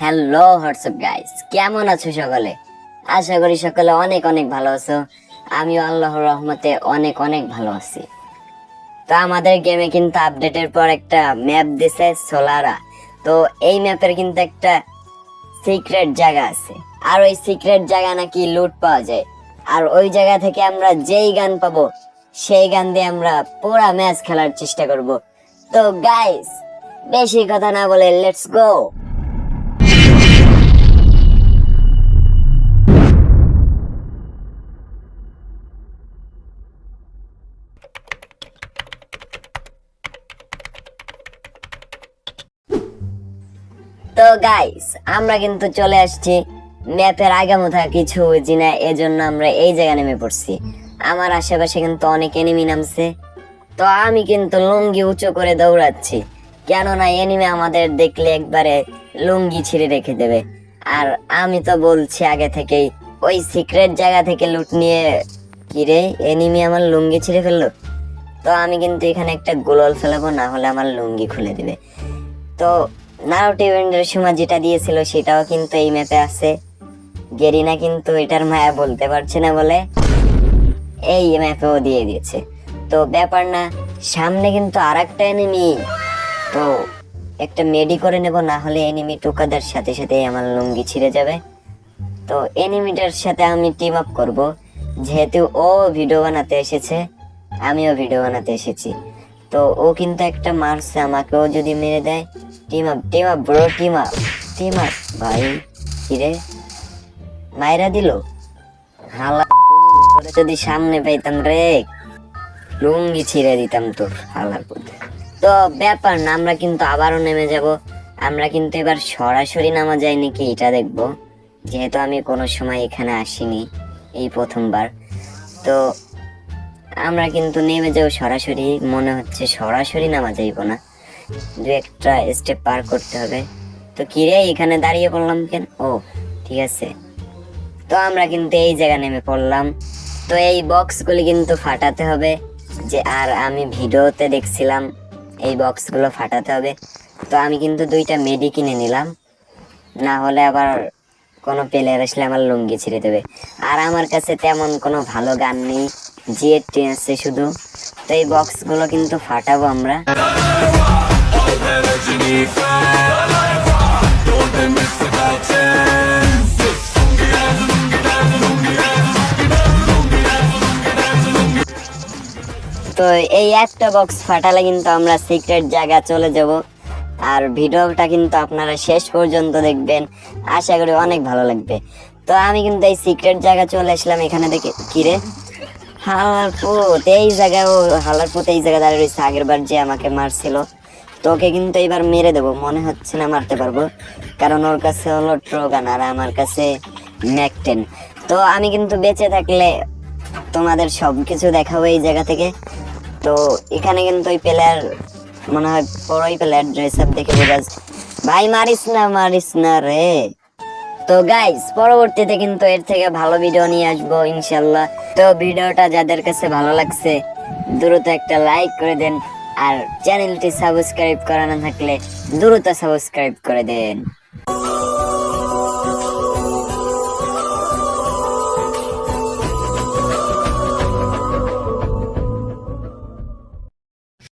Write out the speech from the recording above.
Hello WhatsApp guys কেমন আছো সকলে? আশা করি সকলে অনেক অনেক ভালো আছো। আমি আল্লাহর রহমতে অনেক অনেক ভালো আছি। তো আমাদের গেমে কিন্তু আপডেটের পর একটা ম্যাপ দিছে সোলারা তো এই ম্যাপের কিন্তু একটা সিক্রেট জায়গা আছে। আর ওই সিক্রেট জায়গা নাকি লুট পাওয়া যায়। আর ওই জায়গা থেকে আমরা যেই গান পাবো, সেই গান দিয়ে আমরা পুরা ম্যাচ খেলার চেষ্টা করব। তো গাইস বেশি কথা না বলে লেটস গো তো গাইস আমরা কিন্তু চলে আসছি ম্যাপের আগামোথা কিছু বুঝি না এজন্য আমরা এই জায়গায় নেমে পড়ছি। আমার আশেপাশে কিন্তু অনেক এনিমি নামছে। তো আমি কিন্তু লুঙ্গি উঁচু করে দৌড়াচ্ছি। কেননা এনিমি আমাদের দেখলে একবারে লুঙ্গি ছিঁড়ে রেখে দেবে। আর আমি তো বলছি আগে থেকেই, ওই সিক্রেট জায়গা থেকে লুট নিয়ে কিরে এনিমি আমার লুঙ্গি ছিঁড়ে ফেলল? তো আমি কিন্তু এখানে একটা গোলল ফেলাবো, না হলে আমার লুঙ্গি খুলে দিবে। তো নারুটো ইভেন্টের সময় যেটা দিয়েছিল সেটাও কিন্তু এই ম্যাপে আছে। গেরিনা কিন্তু এটার মায়া বলতে পারছে না বলে এই ম্যাপেও দিয়ে দিয়েছে। তো ব্যাপার না, সামনে কিন্তু আর একটা এনিমি তো একটা মেডি করে নেব, না হলে এনিমি টোকাদের সাথে সাথে আমার লুঙ্গি ছিঁড়ে যাবে। তো এনিমিটার সাথে আমি টিম আপ করব। যেহেতু ও ভিডিও বানাতে এসেছে, আমিও ভিডিও বানাতে এসেছি। তো ও কিন্তু একটা মারছে, আমাকেও যদি মেরে দেয়। Team up team up bro team up team up ভাই কিরে মাইরা দিল হালা তোরে যদি সামনে পাইতাম রে লুঙ্গি ছিঁড়ে দিতাম তোর হালার পথে তো ব্যাপার না, আমরা কিন্তু আবারও নেমে যাব। আমরা কিন্তু এবার সরাসরি নামা যায় নাকি, এটা দেখব। যেহেতু আমি কোনো সময় এখানে আসিনি, এই প্রথমবার। তো আমরা কিন্তু নেমে যাব সরাসরি, মনে হচ্ছে সরাসরি নামা যাইব না। দু একটা স্টেপ পার করতে হবে। তো কিরে, এখানে দাঁড়িয়ে পড়লাম কেন? ও, ঠিক আছে। তো আমরা কিন্তু এই জায়গা নেমে পড়লাম। তো এই বক্সগুলি কিন্তু ফাটাতে হবে। যে আর আমি ভিডিওতে দেখছিলাম, এই বক্সগুলো ফাটাতে হবে। তো আমি কিন্তু দুইটা মেডি কিনে নিলাম। না হলে আবার কোনো প্লেয়ার আসলে আমার লুঙ্গি ছিঁড়ে দেবে। আর আমার কাছে তেমন কোনো ভালো গান নেই। জিএটি আছে শুধু। তো এই বক্সগুলো কিন্তু ফাটাবো আমরা। তো এই একটা বক্স ফাটালে কিন্তু আমরা সিক্রেট জায়গা চলে যাব। আর ভিডিওটা কিন্তু আপনারা শেষ পর্যন্ত দেখবেন। আশা করি অনেক ভালো লাগবে। তো আমি কিন্তু এই সিক্রেট জায়গা চলে আসলাম এখানে দেখে। কিরে হালার পুত এই জায়গায় ও হালার পুত এই জায়গায় দাঁড়িয়ে রয়েছে আগের বার যে আমাকে মারছিল। তোকে কিন্তু এবার মেরে দেবো, মনে হচ্ছে না মারতে পারব। কারণ ওর কাছে হলো ট্রোগান আর আমার কাছে ম্যাকটেন তো আমি কিন্তু বেঁচে থাকলে তোমাদের সব কিছু দেখাবো এই জায়গা থেকে। তো এখানে কিন্তু ওই প্লেয়ার মনে হয় বড়ই প্লেয়ার ড্রেস আপ দেখে বোঝা ভাই, মারিস না মারিস না রে। তো গাইস পরবর্তীতে কিন্তু এর থেকে ভালো ভিডিও নিয়ে আসব, ইনশাল্লাহ। তো ভিডিওটা যাদের কাছে ভালো লাগছে, দ্রুত একটা লাইক করে দেন। আর চ্যানেলটি সাবস্ক্রাইব করা না থাকলে দ্রুত সাবস্ক্রাইব করে দেন।